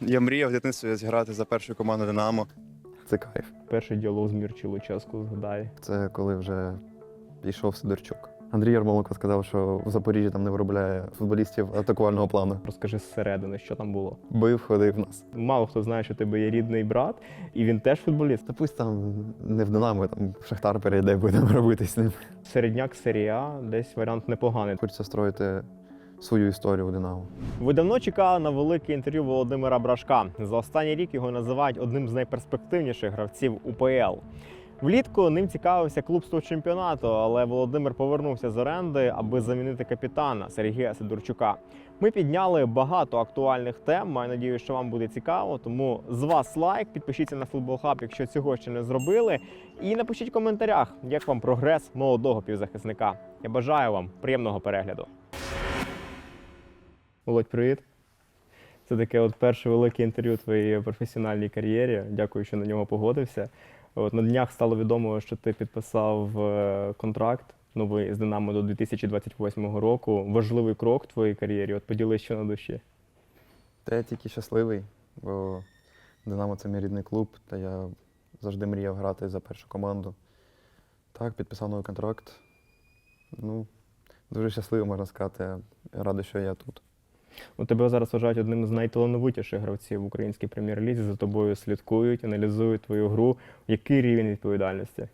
Я мріяв в дитинстві зіграти за першу команду Динамо. Це кайф. Перший діалог з Мірчі Луческу згадай. Це коли вже пішов Сидорчук. Андрій Ярмоленко сказав, що в Запоріжжі там не виробляє футболістів атакувального плану. Розкажи зсередини, що там було. Бив, ходив нас. Мало хто знає, що в тебе є рідний брат, і він теж футболіст. Та пусть там не в Динамо, там в Шахтар перейде, будемо робити з ним. Середняк серія, десь варіант непоганий. Хочеться строїти свою історію у Динамо. Ви давно чекали на велике інтерв'ю Володимира Брашка. За останній рік його називають одним з найперспективніших гравців УПЛ. Влітку ним цікавився клуб з того чемпіонату, але Володимир повернувся з оренди, аби замінити капітана Сергія Сидорчука. Ми підняли багато актуальних тем. Маю надію, що вам буде цікаво. Тому з вас лайк, підпишіться на Футбол Хаб, якщо цього ще не зробили. І напишіть в коментарях, як вам прогрес молодого півзахисника. Я бажаю вам приємного перегляду. Володь, привіт. Це таке от перше велике інтерв'ю у твоїй професіональній кар'єрі. Дякую, що на нього погодився. От на днях стало відомо, що ти підписав е, контракт новий з Динамо до 2028 року. Важливий крок в твоїй кар'єрі. От поділись, що на душі. Та я тільки щасливий, бо Динамо це мій рідний клуб, та я завжди мріяв грати за першу команду. Так, підписав новий контракт. Ну, дуже щасливий, можна сказати. Радий, що я тут. У тебе зараз вважають одним з найталановитіших гравців в українській прем'єр-лізі. За тобою слідкують, аналізують твою гру. Який рівень відповідальності?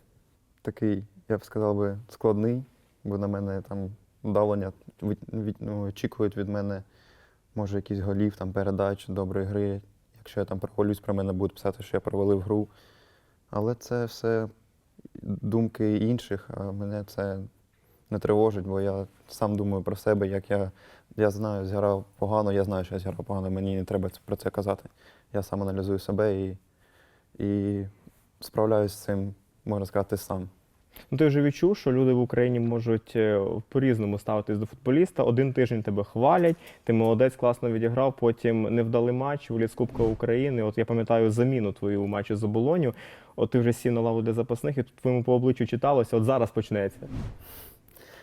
Такий, я б сказав би, складний, бо на мене там давлення від, від, ну, очікують від мене, може, якісь голів, там, передач, доброї гри. Якщо я там провалюсь, про мене будуть писати, що я провалив гру. Але це все думки інших, а мене це не тривожить, бо я сам думаю про себе, як я, я знаю, зіграв погано, я знаю, що я зіграв погано, мені не треба про це казати. Я сам аналізую себе і, і справляюсь з цим, можна сказати, сам. Ну, ти вже відчув, що люди в Україні можуть е, по-різному ставитись до футболіста. Один тиждень тебе хвалять, ти молодець, класно відіграв, потім невдалий матч в Кубка України. От я пам'ятаю заміну твою у матчі з оболоню. От ти вже сів на лаву для запасних, і тут твоєму по обличчю читалося, от зараз почнеться.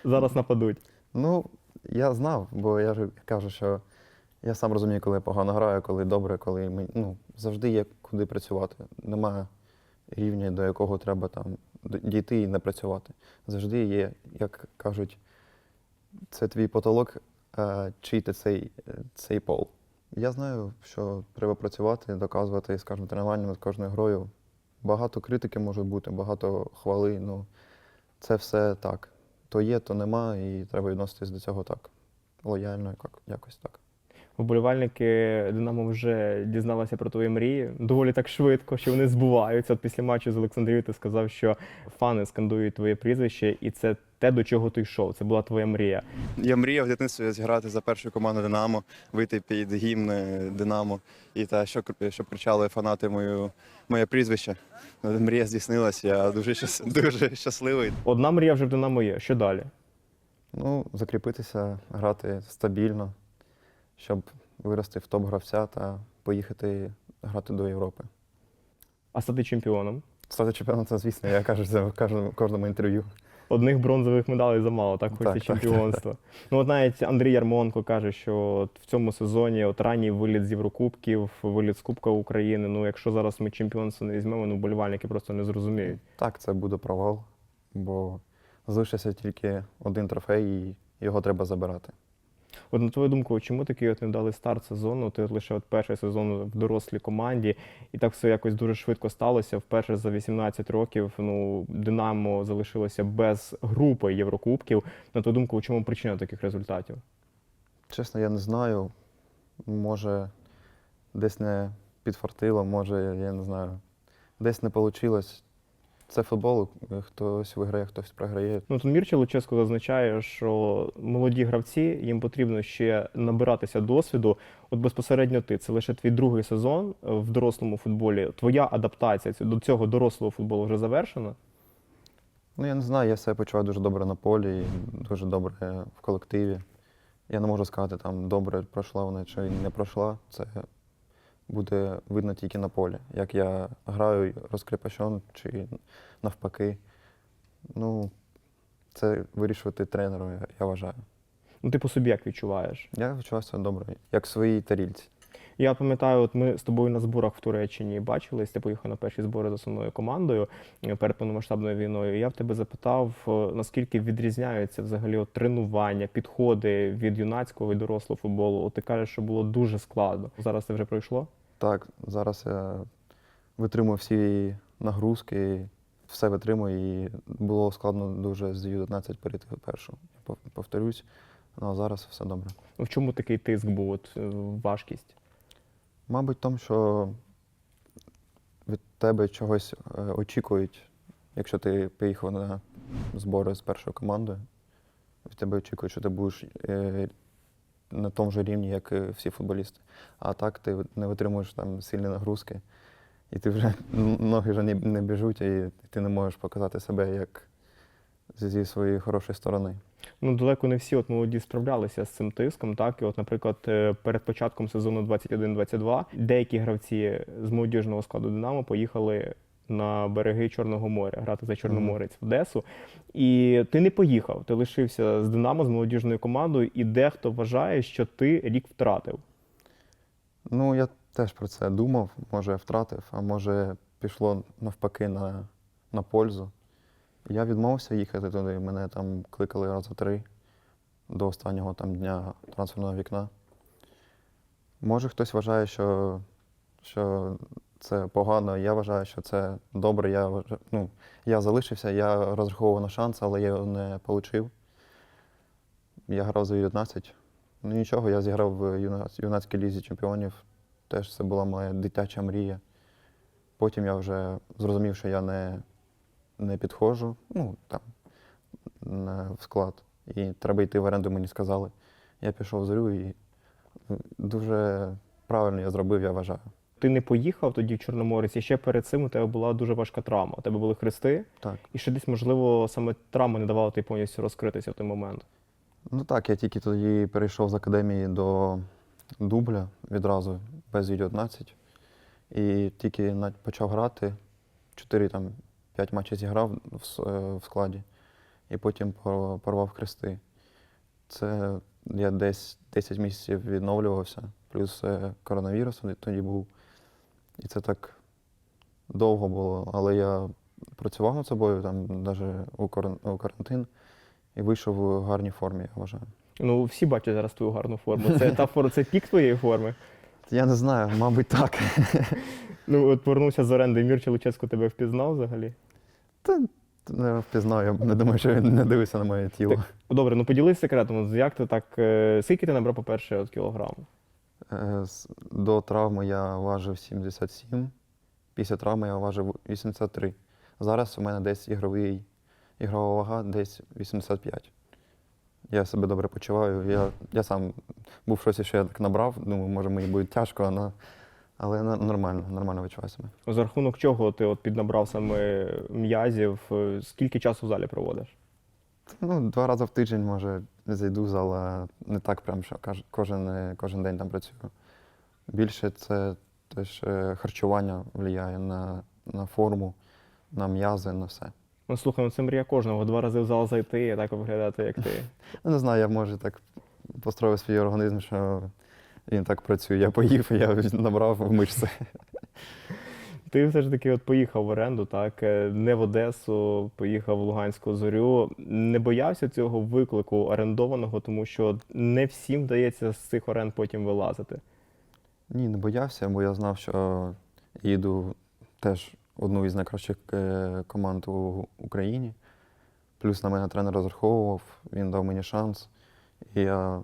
Зараз нападуть. Ну, я знав, бо я ж кажу, що я сам розумію, коли я погано граю, коли добре, коли мені, ну, завжди є куди працювати. Немає рівня, до якого треба там дійти і не працювати. Завжди є, як кажуть, це твій потолок, а чий ти цей, е, цей пол. Я знаю, що треба працювати, доказувати, скажімо, тренуванням над кожною грою. Багато критики може бути, багато хвали. Ну, це все так. То є, то нема, і треба відноситись до цього так. Лояльно, як, якось так. Вболівальники Динамо вже дізналися про твої мрії доволі так швидко, що вони збуваються. От після матчу з Олександрією ти сказав, що фани скандують твоє прізвище, і це те, до чого ти йшов. Це була твоя мрія. Я мріяв в дитинстві зіграти за першу команду Динамо, вийти під гімн е, Динамо і та щоб, щоб кричали фанати мою, моє прізвище. Мрія здійснилась, я дуже, щас, дуже щасливий. Одна мрія вже в Динамо є. Що далі? Ну, закріпитися, грати стабільно, щоб вирости в топ-гравця та поїхати грати до Європи. А стати чемпіоном. Стати чемпіоном, це, звісно, я кажу це в кожному, кожному інтерв'ю. Одних бронзових медалей замало, так хочеться Так, так, чемпіонства. Ну от навіть Андрій Ярмонко каже, що от в цьому сезоні от ранній виліт з Єврокубків, виліт з Кубка України. Ну якщо зараз ми чемпіонство не візьмемо, ну вболівальники просто не зрозуміють. Так, це буде провал, бо залишився тільки один трофей, і його треба забирати. От на твою думку, чому такий от невдалий старт сезону? Ти от лише от перший сезон в дорослій команді, і так все якось дуже швидко сталося. Вперше за 18 років ну Динамо залишилося без групи Єврокубків. На твою думку, у чому причина таких результатів? Чесно, я не знаю. Може, десь не підфартило, може, я не знаю, десь не вийшло. Це футбол, хтось виграє, хтось програє. Ну, тут Мірча Луческо зазначає, що молоді гравці їм потрібно ще набиратися досвіду. От безпосередньо ти це лише твій другий сезон в дорослому футболі. Твоя адаптація до цього дорослого футболу вже завершена. Ну, я не знаю, я себе почуваю дуже добре на полі, дуже добре в колективі. Я не можу сказати, там добре пройшла вона чи не пройшла. Це буде видно тільки на полі. Як я граю розкріпощен чи навпаки. Ну, це вирішувати тренеру, я- я вважаю. Ну, ти по собі як відчуваєш? Я відчуваю себе добре, як в своїй тарільці. Я пам'ятаю, от ми з тобою на зборах в Туреччині бачились, ти поїхав на перші збори з основною командою е, перед повномасштабною війною. Я в тебе запитав, е, наскільки відрізняються взагалі от тренування, підходи від юнацького і дорослого футболу. От ти кажеш, що було дуже складно. Зараз це вже пройшло? Так, зараз я витримую всі нагрузки, все витримую, і було складно дуже з Ю-19 перейти в першу. Повторюсь, ну, а зараз все добре. В чому такий тиск був, от е, важкість? Мабуть, в тому, що від тебе чогось е, очікують, якщо ти поїхав на збори з першою командою, від тебе очікують, що ти будеш е, на тому ж рівні, як і всі футболісти. А так ти не витримуєш там сильні нагрузки, і ти вже ноги вже не, не біжуть, і ти не можеш показати себе як зі своєї хорошої сторони. Ну, далеко не всі от молоді справлялися з цим тиском. Так, і от, наприклад, е, перед початком сезону 21-22 деякі гравці з молодіжного складу Динамо поїхали на береги Чорного моря грати за Чорноморець в Одесу. І ти не поїхав. Ти лишився з Динамо з молодіжною командою, і дехто вважає, що ти рік втратив. Ну, я теж про це думав, може втратив, а може пішло навпаки на, на пользу. Я відмовився їхати туди, мене там кликали рази три до останнього там дня трансферного вікна. Може, хтось вважає, що, що це погано, я вважаю, що це добре. Я, ну, я залишився, я розраховував на шанс, але я його не отримав. Я грав за 19. Ну нічого, я зіграв в юнацькій лізі чемпіонів. Теж це була моя дитяча мрія. Потім я вже зрозумів, що я не, не підходжу ну, там, в склад. І треба йти в оренду, мені сказали. Я пішов в зорю і дуже правильно я зробив, я вважаю. Ти не поїхав тоді в Чорноморець, і ще перед цим у тебе була дуже важка травма. У тебе були хрести, Так. і ще десь, можливо, саме травма не давала тобі повністю розкритися в той момент. Ну так, я тільки тоді перейшов з академії до дубля відразу без Ю-19. І тільки на- почав грати, 4 там 5 матчів зіграв в, с- е, в складі, і потім пор- порвав хрести. Це я десь 10 місяців відновлювався, плюс е, коронавірус тоді був. І це так довго було. Але я працював над собою там навіть у, каран- у карантин і вийшов в гарній формі, я вважаю. Ну, всі бачать зараз твою гарну форму. Це та форма, це пік твоєї форми. Я не знаю, мабуть, так. Ну, от повернувся з оренди, Мірча Луческо тебе впізнав взагалі. Та не впізнаю, я не думаю, що він не дивиться на моє тіло. Добре, ну поділись секретом. Як ти так. е, Скільки ти набрав, по-перше, от кілограм? Е, До травми я важив 77, після травми я важив 83. Зараз у мене десь ігровий, ігрова вага десь 85. Я себе добре почуваю. Я, я сам був в шоці, що я так набрав. Думаю, може мені буде тяжко, але, але нормально, нормально відчуваю себе. За рахунок чого ти от піднабрав саме м'язів? Скільки часу в залі проводиш? Ну, два рази в тиждень, може, зайду в зал, а не так прям, що кожен, е, кожен день там працюю. Більше це теж е, харчування впливає на, на форму, на м'язи, на все. Ну, слухай, ну це мрія кожного. Два рази в зал зайти і так виглядати, як ти. Ну, Не знаю, я може так построїв свій організм, що він так працює. Я поїв, я набрав мишці. Ти все ж таки от поїхав в оренду, так? е, Не в Одесу, поїхав в Луганську зорю. Не боявся цього виклику орендованого, тому що не всім вдається з цих оренд потім вилазити. Ні, не боявся, бо я знав, що їду теж одну із найкращих е, команд у Україні. Плюс на мене тренер розраховував, він дав мені шанс. І я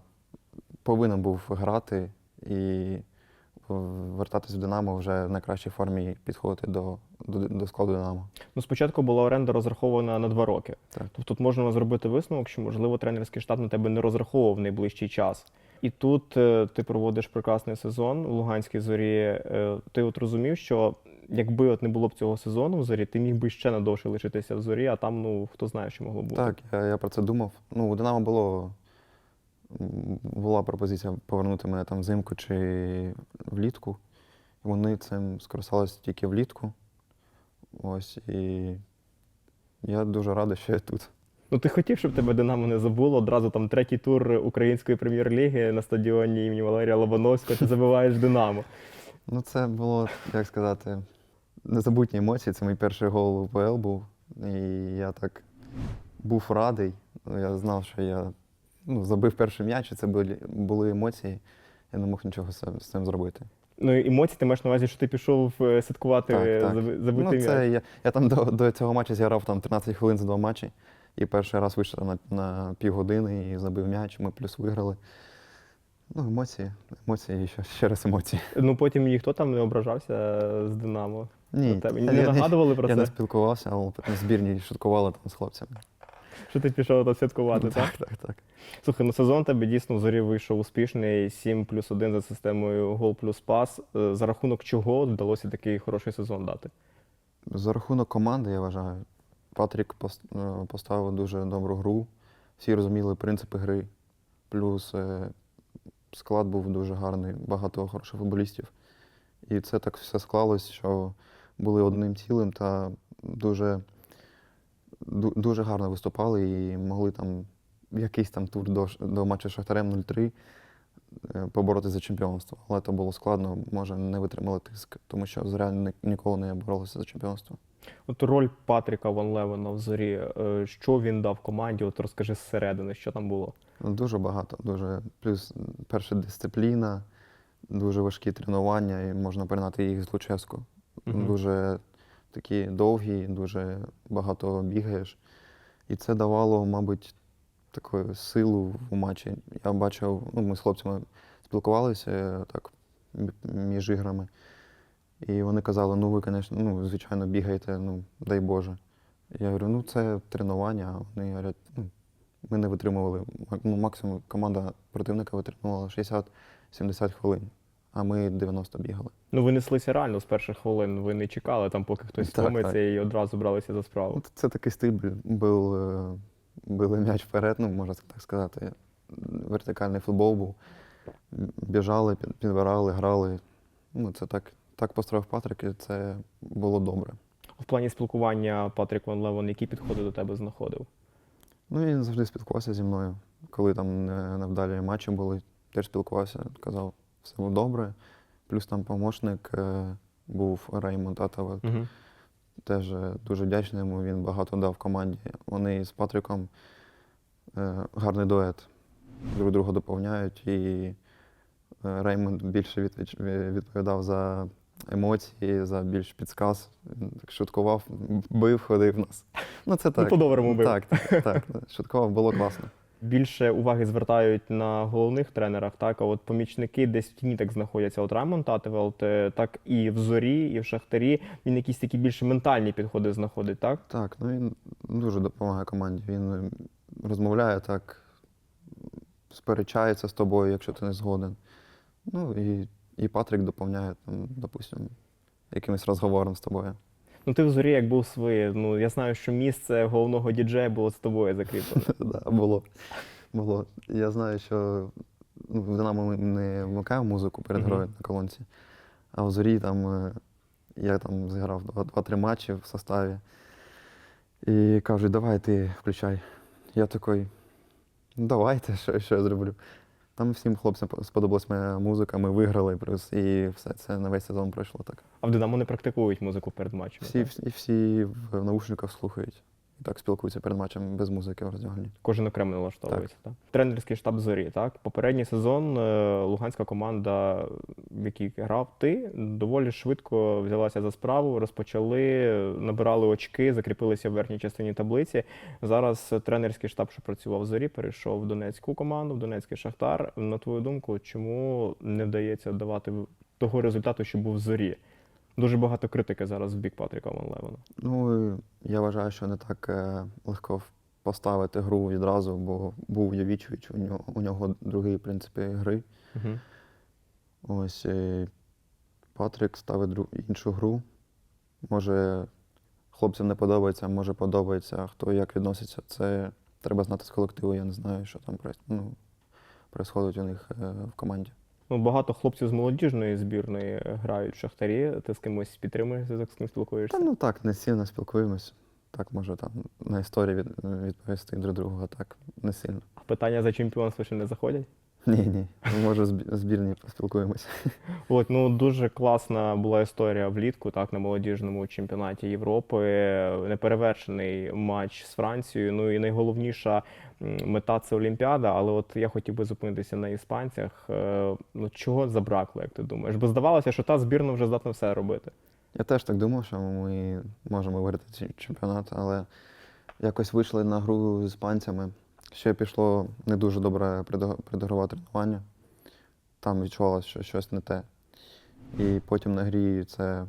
повинен був грати і вертатись в Динамо вже в найкращій формі і підходити до, до, до складу Динамо. Ну, спочатку була оренда розрахована на два роки. Так. Тобто тут можна зробити висновок, що, можливо, тренерський штаб на тебе не розраховував в найближчий час. І тут е, ти проводиш прекрасний сезон в Луганській зорі. Е, ти от розумів, що якби от не було б цього сезону в зорі, ти міг би ще надовше лишитися в зорі, а там, ну, хто знає, що могло бути. Так, я, я про це думав. Ну, у Динамо було, була пропозиція повернути мене там взимку чи влітку. І вони цим скористалися тільки влітку. Ось, і я дуже радий, що я тут. Ну ти хотів, щоб тебе Динамо не забуло. Одразу там третій тур української прем'єр-ліги на стадіоні імені Валерія Лобановського. Ти забиваєш Динамо. Ну, це було, як сказати, незабутні емоції. Це мій перший гол у УПЛ був. І я так був радий. Я знав, що я ну, забив перший м'яч, і це були, були емоції. Я не мог нічого з цим- зробити. Ну емоції, ти маєш на увазі, що ти пішов е, святкувати Так, так. забитий Ну, м'яч. це я, я там до, до цього матчу зіграв там 13 хвилин за два матчі. І перший раз вийшов на, на півгодини і забив м'яч, ми плюс виграли. Ну, емоції, емоції і ще, ще раз емоції. Ну потім ніхто там не ображався з Динамо. Ні, тебе? я- Не я- нагадували про я це, не спілкувався, але на збірні шуткували там з хлопцями. Що ти пішов там святкувати, так? так, так, так. Слухай, ну сезон тебе дійсно в зорі вийшов успішний. 7 плюс 1 за системою гол плюс пас. Е, За рахунок чого вдалося такий хороший сезон дати? За рахунок команди, я вважаю, Патрік е, поставив дуже добру гру. Всі розуміли принципи гри. Плюс е, склад був дуже гарний, багато хороших футболістів. І це так все склалось, що були одним цілим та дуже, ду- дуже гарно виступали і могли там якийсь там тур до, до матчу з Шахтарем 0-3 е, поборотися за чемпіонство. Але це було складно, може, не витримали тиск, тому що ні- ніколи не боролися за чемпіонство. От роль Патріка Ван Левена в зорі. е, Що він дав команді? От розкажи зсередини, що там було. Ну, Дуже багато, дуже. Плюс перша дисципліна, дуже важкі тренування, і можна порівняти їх з Луческу. Мгм. Дуже такі довгі, дуже багато бігаєш. І це давало, мабуть, таку силу в матчі. Я бачив, ну, ми з хлопцями спілкувалися е, так між іграми. І вони казали, ну ви, звісно, ну, звичайно, бігаєте, ну, дай Боже. Я говорю, ну це тренування, вони говорять, ну, ми не витримували. Ну, максимум команда противника витримувала 60-70 хвилин, а ми 90 бігали. Ну, ви неслися реально з перших хвилин. Ви не чекали там, поки хтось Так, втомиться так. і одразу бралися за справу. Ну, це такий стиль був, е, били м'яч вперед, ну, можна так сказати. Вертикальний футбол був. Біжали, під- підбирали, грали. Ну, це так, так построїв Патрик, і це було добре. В плані спілкування Патрік Ван Левен, які підходи до тебе знаходив? Ну, він завжди спілкувався зі мною. Коли там не- невдалі матчі були, теж спілкувався, казав, все було добре. Плюс там помощник е, був Реймонд Атава. Угу. Теж е, дуже вдячний йому, він багато дав команді. Вони з Патриком е, гарний дует, друг друга доповняють. І Реймонд більше відповідав за емоції, за більш підсказ. Він так шуткував, бив, ходив нас. Ну, це так. по-доброму бив. Так, так, так. Шуткував, було класно. Більше уваги звертають на головних тренерах, так а от помічники десь в тіні так знаходяться. От Раймон Татевелт, е, так і в зорі, і в Шахтарі. Він якісь такі більш ментальні підходи знаходить, так? Так, ну він дуже допомагає команді. Він розмовляє так, сперечається з тобою, якщо ти не згоден. Ну і, і Патрік доповняє, там, допустим, якимось розговором з тобою. Ну ти в зорі як був своє. Ну я знаю, що місце головного діджея було з тобою закріплене. Да, було. було. Я знаю, що ну, в Динамо ми не вмикаємо музику перед Мгм. грою на колонці, а в зорі там е, я там зіграв два- два-три матчі в составі. І кажуть, давай ти включай. Я такий, ну давайте, що, що я зроблю. Там всім хлопцям сподобалась моя музика, ми виграли плюс, і все це на весь сезон пройшло так. А в Динамо не практикують музику перед матчем. Всі, всі, всі в наушниках слухають. І так спілкуються перед матчем без музики в роздягальні. Кожен окремо налаштовується. Так. Тренерський штаб зорі. Так, попередній сезон е, луганська команда, в якій грав ти, доволі швидко взялася за справу, розпочали, набирали очки, закріпилися в верхній частині таблиці. Зараз тренерський штаб, що працював в зорі, перейшов в Донецьку команду, в Донецький Шахтар. На твою думку, чому не вдається давати того результату, що був в зорі? Дуже багато критики зараз в бік Патріка Ван Левена. Ну, я вважаю, що не так е, легко поставити гру відразу, бо був Явічович, у нього, у нього другий принципі гри. Угу. Ось і Патрік ставить іншу гру. Може, хлопцям не подобається, може подобається, хто як відноситься. Це треба знати з колективу, я не знаю, що там ну, происходить у них е, в команді. Ну, багато хлопців з молодіжної збірної грають в Шахтарі. Ти з кимось підтримуєшся, з ким спілкуєшся? Та ну так, не сильно спілкуємось. так може там на історії від, відповісти друг другого, так не сильно. А питання за чемпіонство ще не заходять? Ні, ні. Може, зб- збірні поспілкуємося. От, ну дуже класна була історія влітку, так, на молодіжному чемпіонаті Європи. Неперевершений матч з Францією. Ну і найголовніша мета це Олімпіада. Але от я хотів би зупинитися на іспанцях. Е, Ну чого забракло, як ти думаєш? Бо здавалося, що та збірна вже здатна все робити. Я теж так думав, що ми можемо виграти чемпіонат, але якось вийшли на гру з іспанцями. Ще пішло не дуже добре предо- тренування. Там відчувалося, що щось не те. І потім на грі це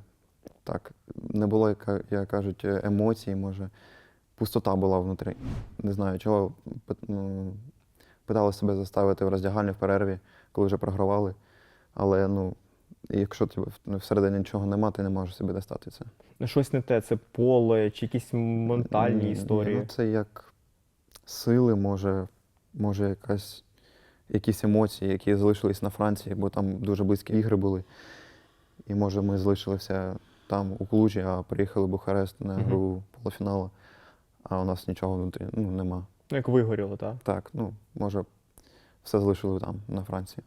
так, не було, як, як кажуть, емоцій, може. Пустота була внутрі. Не знаю, чого ну, питалися себе заставити в роздягальні в перерві, коли вже програвали. Але ну, якщо тебе всередині нічого нема, ти не можеш собі достати це. Ну щось не те, це поле чи якісь ментальні Ні, історії. Ну, це як сили, може, може якась, якісь емоції, які залишились на Франції, бо там дуже близькі ігри були. І може ми залишилися там у Клужі, а приїхали в Бухарест на гру полуфіналу, а у нас нічого внутрі ну, нема. Ну, як вигоріло, так? Так, ну, може, все залишили там, на Франції.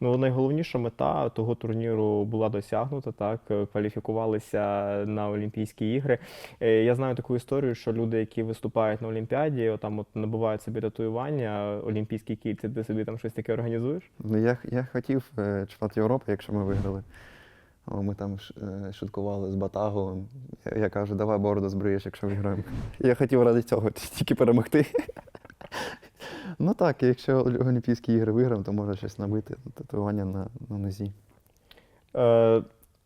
Ну, найголовніша мета того турніру була досягнута, так, е, кваліфікувалися на Олімпійські ігри. Е, Я знаю таку історію, що люди, які виступають на Олімпіаді, там от набувають собі татуювання, олімпійські кільці, ти собі там щось таке організуєш? Ну, я, я хотів е, чемпіонат Європи, якщо ми виграли. Ми там шуткували з Батагу. Я, я кажу, давай бороду збриєш, якщо виграємо. Я хотів ради цього тільки перемогти. Ну так, якщо Олімпійські ігри виграємо, то можна щось набити татуювання на, на нозі. Е,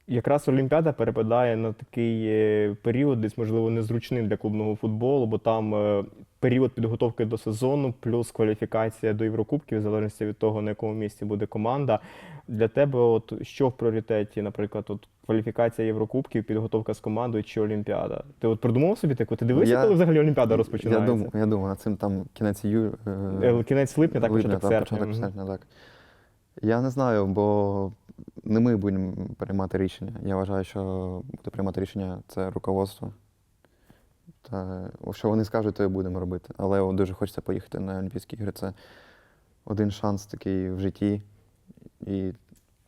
якраз Олімпіада перепадає на такий е, період, десь, можливо, незручним для клубного футболу, бо там е, період підготовки до сезону, плюс кваліфікація до Єврокубків, в залежності від того, на якому місці буде команда. Для тебе, от що в пріоритеті, наприклад, от кваліфікація Єврокубків, підготовка з командою чи Олімпіада? Ти от придумав собі таку? Ти дивишся, Я- коли взагалі Олімпіада Я думаю, я думаю, над цим там кінець ю... Е, Кінець липня, так, липня, початок та, серпня. початок серпня, так. Я не знаю, бо не ми будемо приймати рішення. Я вважаю, що буде приймати рішення це руководство. Та, що вони скажуть, то і будемо робити. Але о, дуже хочеться поїхати на Олімпійські ігри. Це один шанс такий в житті. І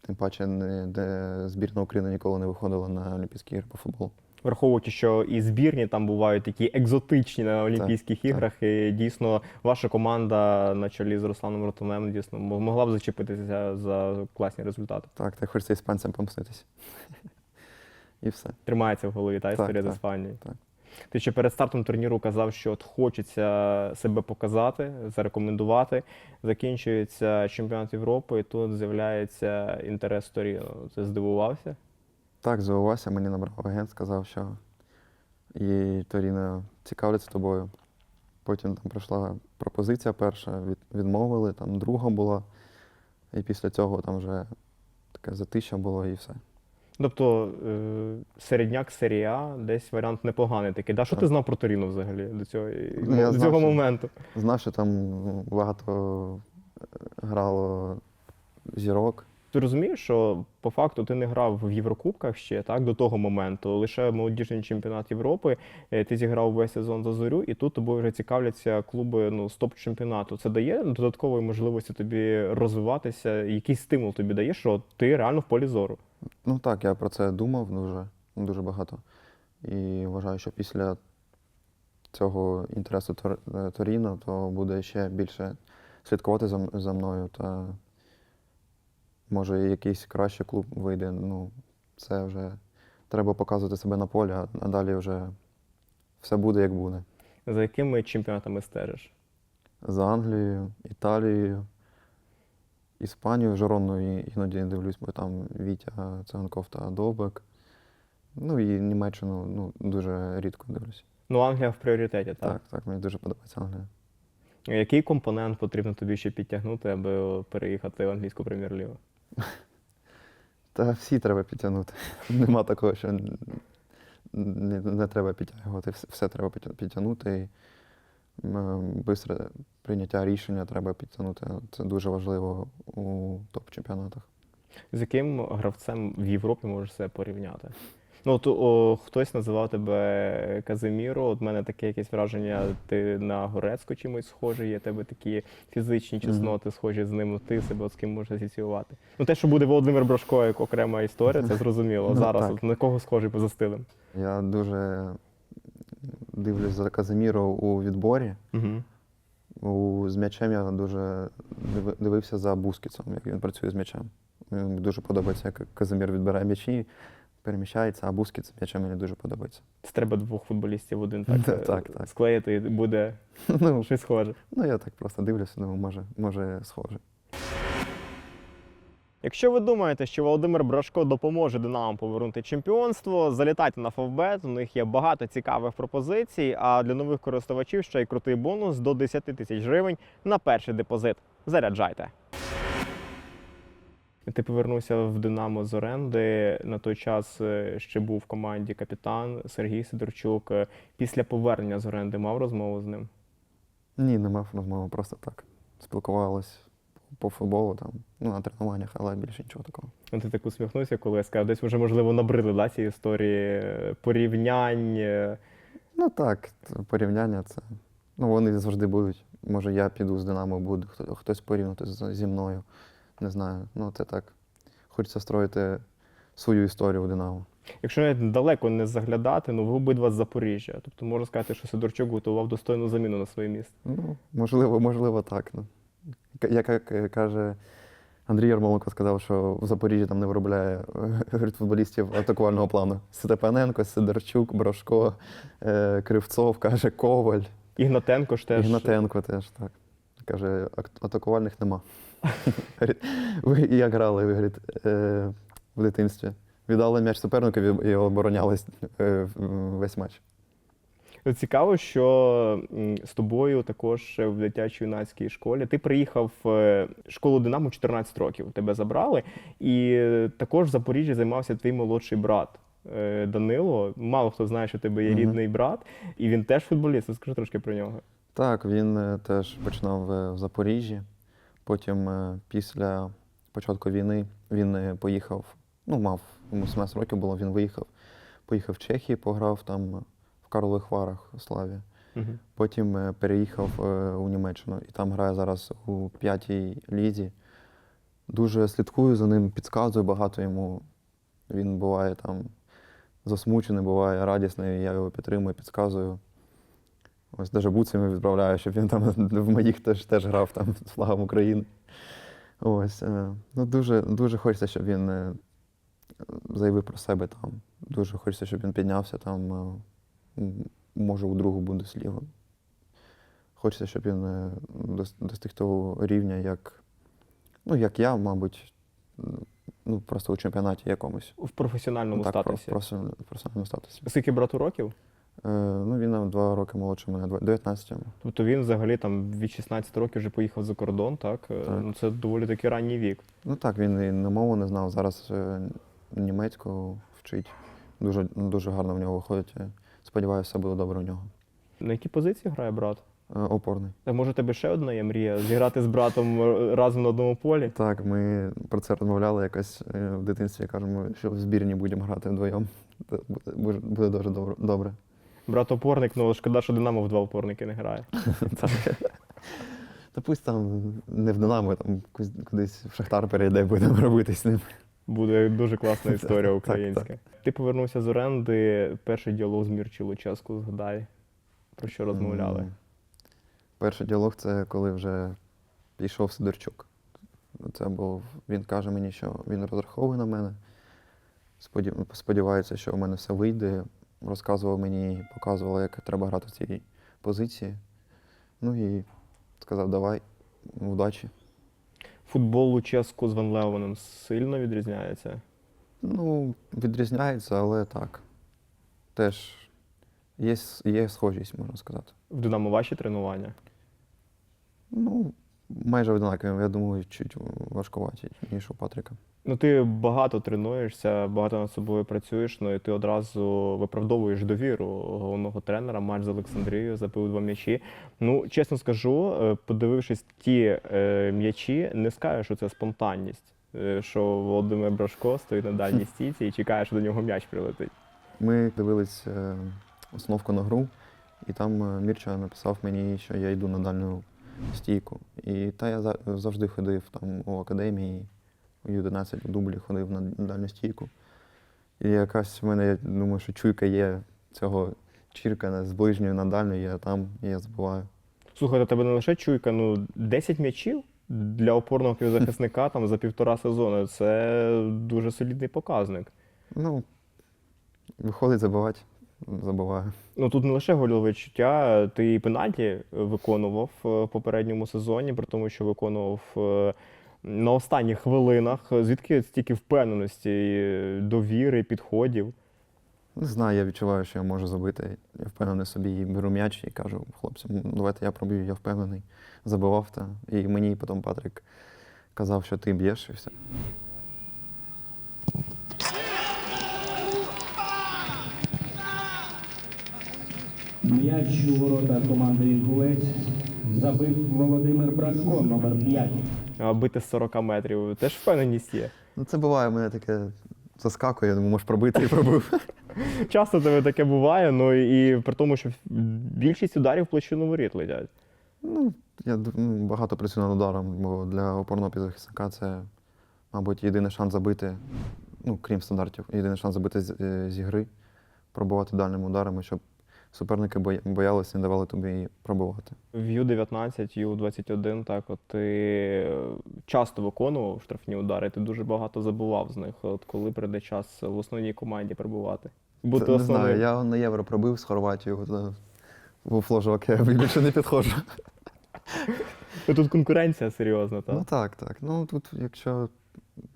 тим паче не, де збірна України ніколи не виходила на Олімпійські ігри по футболу. Враховуючи, що і збірні там бувають такі екзотичні на Олімпійських так. іграх, і дійсно ваша команда на чолі з Русланом Ротунем дійсно могла б зачепитися за класні результати. Так, так хочеться іспанцям помститись. І все. Тримається в голові та Так, історія з так, Іспанією. так. Ти ще перед стартом турніру казав, що от хочеться себе показати, зарекомендувати. Закінчується чемпіонат Європи, і тут з'являється інтерес Торіно. Ти здивувався? Так, здивувався, мені набрав агент, сказав, що і Торіно цікавляться тобою. Потім там прийшла пропозиція перша, від, відмовили, там друга була. І після цього там вже таке затища було і все. Тобто е, середняк серія, десь варіант непоганий такий. Да? Що ти знав про Торіно взагалі до цього, Ну, я до знав, цього що- моменту? Знав, що там ну, багато грало зірок. Ти розумієш, що по факту ти не грав в Єврокубках ще так до того моменту. Лише молодіжний чемпіонат Європи. е, Ти зіграв весь сезон за зорю, і тут тобою вже цікавляться клуби ну, з топ-чемпіонату. Це дає додаткової можливості тобі розвиватися. Який стимул тобі дає, що ти реально в полі зору. Ну так, я про це думав дуже, дуже багато. І вважаю, що після цього інтересу е, Торіно, то буде ще більше слідкувати за мною. Та може якийсь кращий клуб вийде. Ну, це вже треба показувати себе на полі, а- далі вже все буде як буде. За якими чемпіонатами стежиш? За Англією, Італією, Іспанією, Жоронну і- іноді дивлюсь, бо там Вітя Циганков та Довбек. Ну і Німеччину ну, дуже рідко дивлюсь. Ну, Англія в пріоритеті, так? Так, так, мені дуже подобається Англія. Який компонент потрібно тобі ще підтягнути, аби переїхати в англійську прем'єр-лігу? Та всі треба підтягнути. Нема такого, що не, не треба підтягувати. Все, все треба підтя- підтягнути. І Бистре прийняття рішення треба підтягнути. Це дуже важливо у топ-чемпіонатах. З яким гравцем в Європі можеш себе порівняти? Ну, от, о, хтось називав тебе Казиміро. От мене таке якесь враження, ти на Горецько чимось схожий, є тебе такі фізичні чесноти, схожі з ним. Ти себе от з ким можеш асоціювати. Ну, те, що буде Володимир Брошко як окрема історія, це зрозуміло. Ну, Зараз так. от, на кого схожий поза стилем? Я дуже дивлюсь за Казиміро у відборі. Угу. У, з м'ячем я дуже дивився за Бускіцем, як він працює з м'ячем. Мені дуже подобається, як Казимір відбирає м'ячі, переміщається, а Бускіц з м'ячем мені дуже подобається. Це треба двох футболістів в один так, Да, е, так, так. склеїти, і буде Ну, щось схоже. ну, я так просто дивлюся, думаю, може, може схоже. Якщо ви думаєте, що Володимир Брашко допоможе Динамо повернути чемпіонство, залітайте на Фавбет. У них є багато цікавих пропозицій. А для нових користувачів ще й крутий бонус до 10 тисяч гривень на перший депозит. Заряджайте. Ти повернувся в Динамо з оренди. На той час е, ще був в команді капітан Сергій Сидорчук. Е, Після повернення з оренди мав розмову з ним. Ні, не мав розмови, просто так. Спілкувалися по футболу, там, ну, на тренуваннях, але більше нічого такого. Ну, Ти так усміхнувся, коли я сказав, десь вже можливо набрили да, ці історії е, порівнянь. Ну так, порівняння це. Ну, вони завжди будуть. Може, я піду з Динамо, хто- хтось порівняти зі мною. Не знаю. Ну, це так. Хочеться строїти свою історію у Динамо. Якщо навіть далеко не заглядати, ну ви обидва з Запоріжжя. Тобто можна сказати, що Сидорчук готував достойну заміну на своє місце. Ну, можливо, можливо, так. Ну. Як, як е, каже Андрій Ярмоленко, сказав, що в Запоріжжі там не виробляє е, говорить, футболістів атакувального плану. Степаненко, Сидорчук, Брошко, е, Кривцов, каже, Коваль, Ігнатенко ж теж. Ігнатенко теж так. Каже, атакувальних нема. Ви як грали, ви говорить, е, в дитинстві? Віддали м'яч суперникові і оборонялись е, весь матч. Цікаво, що з тобою також в дитячо-юнацькій школі ти приїхав в школу Динамо 14 років. Тебе забрали, і е, також в Запоріжжі займався твій молодший брат. е, Данило, мало хто знає, що тебе є рідний брат, і він теж футболіст. Розкажи трошки про нього. Так, він е, теж починав е, в Запоріжжі. Потім, е, після початку війни, він е, поїхав, ну, мав йому 17 років було, він виїхав. Поїхав в Чехію, пограв там в Карлових Варах у Славі. Угу. Потім е, переїхав у Німеччину і там грає зараз у п'ятій лізі. Дуже слідкую за ним, підказую багато йому. Він буває там засмучений, буває радісний, я його підтримую, підказую. Ось навіть буцями відправляю, щоб він там в моїх теж, теж грав там з флагом України. Ось. е, Ну, дуже, дуже хочеться, щоб він е, заявив про себе там. Дуже хочеться, щоб він піднявся там, е, може, у другу Бундеслігу. Хочеться, щоб він достиг того рівня, як, ну, як я, мабуть, ну, просто у чемпіонаті якомусь. В професіональному так, статусі. просто в професіональному статусі. Скільки брату років? Е, ну, він на два роки молодший мене, дв- 19 йому. Тобто він взагалі там від 16 років вже поїхав за кордон, так? Е, Так. Ну це доволі таки ранній вік. Ну так, він і на мову не знав. Зараз е, німецьку вчить. Дуже, дуже гарно в нього виходить. Сподіваюся, все буде добре у нього. На якій позиції грає брат? Опорний. А може тебе ще одна є мрія зіграти з братом разом на одному полі? Так, ми про це розмовляли якось в дитинстві. Кажемо, що в збірні будемо грати вдвоєм. Буде дуже добре. Брат опорник, ну шкода, що Динамо в два опорники не грає. Так. Та пусть там не в Динамо, там кудись- в Шахтар перейде, будемо робити з ним. Буде дуже класна історія Так, українська. Ти повернувся з оренди, перший діалог з Мірчі Лучаску, згадай, про що розмовляли. Перший діалог це коли вже пішов Сидорчук. Це був, він каже мені, що він розраховує на мене. споді- Сподівається, що у мене все вийде. Розказував мені, показував, як треба грати в цій позиції. Ну і сказав, давай, удачі. Футбол Луческу з Ван Леоном сильно відрізняється. Ну, відрізняється, але так. Теж є, є схожість, можна сказати. В Динамо ваші тренування. Ну, майже однакові, я думаю, чуть важкуваті, ніж у Патріка. Ну, ти багато тренуєшся, багато над собою працюєш, ну і ти одразу виправдовуєш довіру головного тренера. Матч з Олександрією забив два м'ячі. Ну, чесно скажу, е, подивившись ті е, м'ячі, не скажу, що це спонтанність. е, Що Володимир Брашко стоїть на дальній стійці і чекає, що до нього м'яч прилетить. Ми дивились е, установку на гру, і там е, Мірча написав мені, що я йду на дальню стійку. І та я за- завжди ходив там у академії, у Ю-11 у дублі ходив на дальню стійку. І якась в мене, я думаю, що чуйка є цього чірка з ближньої на дальню, я там, і я забуваю. Слухай, у тебе не лише чуйка, ну 10 м'ячів для опорного півзахисника там за півтора сезону. Це дуже солідний показник. Ну, виходить забивати, забуваю. Ну тут не лише гольове відчуття, ти і пенальті виконував е, в попередньому сезоні, при тому, що виконував е, на останніх хвилинах. Звідки стільки впевненості, довіри, підходів? Не знаю, я відчуваю, що я можу забити. Я впевнений собі і беру м'яч і кажу хлопцям, «Ну, давайте я пробую, я впевнений. Забивав та. І мені потім Патрик казав, що ти б'єш і все. М'яч у ворота команди Інгулець забив Володимир Брашко, номер 5. Бити з 40 метрів теж впевненість є. Ну це буває, у мене таке заскакує, я думаю, можеш пробити і пробив. Часто тебе таке буває, ну і при тому, що більшість ударів в площину воріт летять. Ну, я ну, багато працюю над ударом, бо для опорного півзахисника це, мабуть, єдиний шанс забити, ну, крім стандартів, єдиний шанс забити з, е, зі гри, пробувати дальніми ударами, щоб суперники боя- боялися не давали тобі пробувати. В Ю-19, Ю-21, так, от ти е, часто виконував штрафні удари, ти дуже багато забував з них. От коли прийде час в основній команді перебувати. Бути не знаю, я на євро пробив з Хорватією, е, був фложок, я більше не підходжу. Тут конкуренція серйозна, так? Ну так, так. Ну тут, якщо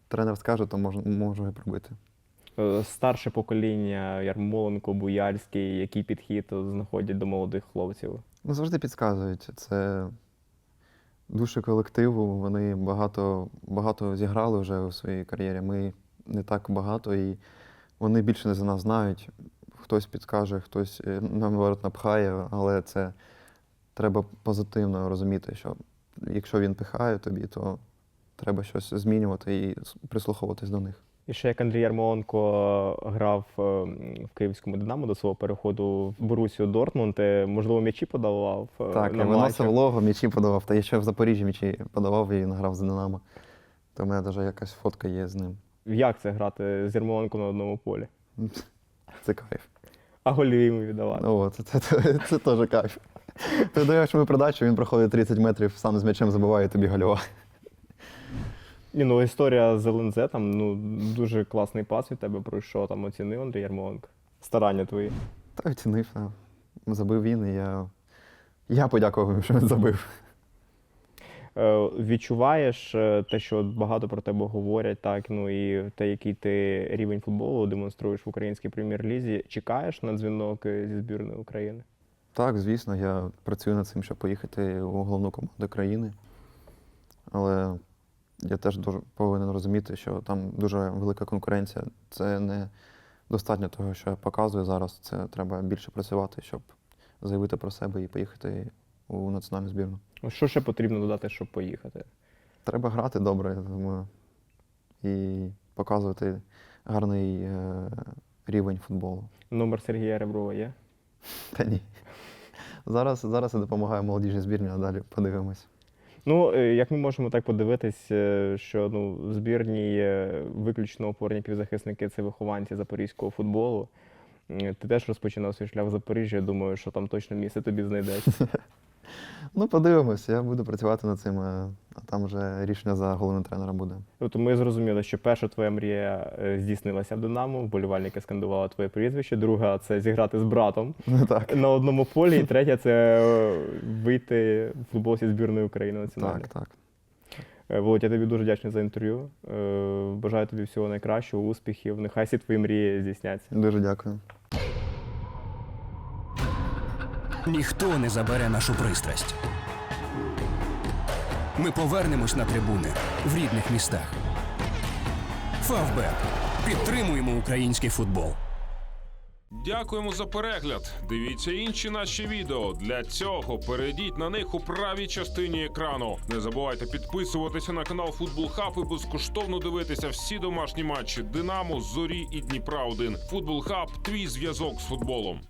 тренер скаже, то можу, можу і пробити. Е, Старше покоління, Ярмоленко, Буяльський, який підхід знаходять до молодих хлопців. Ну, завжди підказують. Це душі колективу. Вони багато, багато зіграли вже у своїй кар'єрі. Ми не так багато, і вони більше не за нас знають. Хтось підкаже, хтось е, наоборот напхає, але це треба позитивно розуміти, що якщо він пихає тобі, то треба щось змінювати і прислуховуватись до них. І ще як Андрій Ярмоленко грав е, в київському Динамо до свого переходу в Борусію Дортмунд, е, можливо, м'ячі подавав е, Так, на виносив лого, м'ячі подавав. Та я ще в Запоріжжі м'ячі подавав і награв за Динамо. То в мене навіть якась фотка є з ним. Як це грати з Ярмоленко на одному полі? Це кайф. А голі йому віддавати. Ну, от, це, це, це, це теж кайф. Ти даєш йому передачу, він проходить 30 метрів, сам з м'ячем забиває тобі гольова. Ні, ну історія з ЛНЗ, там ну дуже класний пас від тебе пройшов, там оцінив Андрій Ярмоленко. Старання твої. Та оцінив. та. Забив він, і я. Я подякував що він забив. Е, відчуваєш е, те, що багато про тебе говорять, так ну і те, який ти рівень футболу демонструєш в українській прем'єр-лізі. Чекаєш на дзвінок е, зі збірної України? Так, звісно, я працюю над цим, щоб поїхати у головну команду країни. Але я теж дуже повинен розуміти, що там дуже велика конкуренція. Це не достатньо того, що я показую зараз. Це треба більше працювати, щоб заявити про себе і поїхати у національну збірну. Що ще потрібно додати, щоб поїхати? Треба грати добре, я думаю, і показувати гарний е, рівень футболу. Номер Сергія Реброва є? Та ні. Зараз, зараз я допомагаю молодіжній збірні, а далі подивимось. Ну, е, як ми можемо так подивитись, е, що ну, в збірні виключно опорні півзахисники це вихованці запорізького футболу. Е, Ти теж розпочинав свій шлях в Запоріжжі, я думаю, що там точно місце тобі знайдеться. Ну, подивимось, я буду працювати над цим, е, а там вже рішення за головним тренером буде. Тобто ми зрозуміли, що перша твоя мрія е, здійснилася в Динамо, вболівальники скандували твоє прізвище, друга це зіграти з братом Ну так. на одному полі, і третя це е, вийти в футболці збірної України національної. Так, так. Володь, я тобі дуже вдячний за інтерв'ю. Бажаю тобі всього найкращого, успіхів. Нехай всі твої мрії здійсняться. Дуже дякую. Ніхто не забере нашу пристрасть. Ми повернемось на трибуни в рідних містах. Фавбет. Підтримуємо український футбол. Дякуємо за перегляд. Дивіться інші наші відео. Для цього перейдіть на них у правій частині екрану. Не забувайте підписуватися на канал Футбол Хаб і безкоштовно дивитися всі домашні матчі Динамо, Зорі і Дніпра 1 Футбол Хаб твій зв'язок з футболом.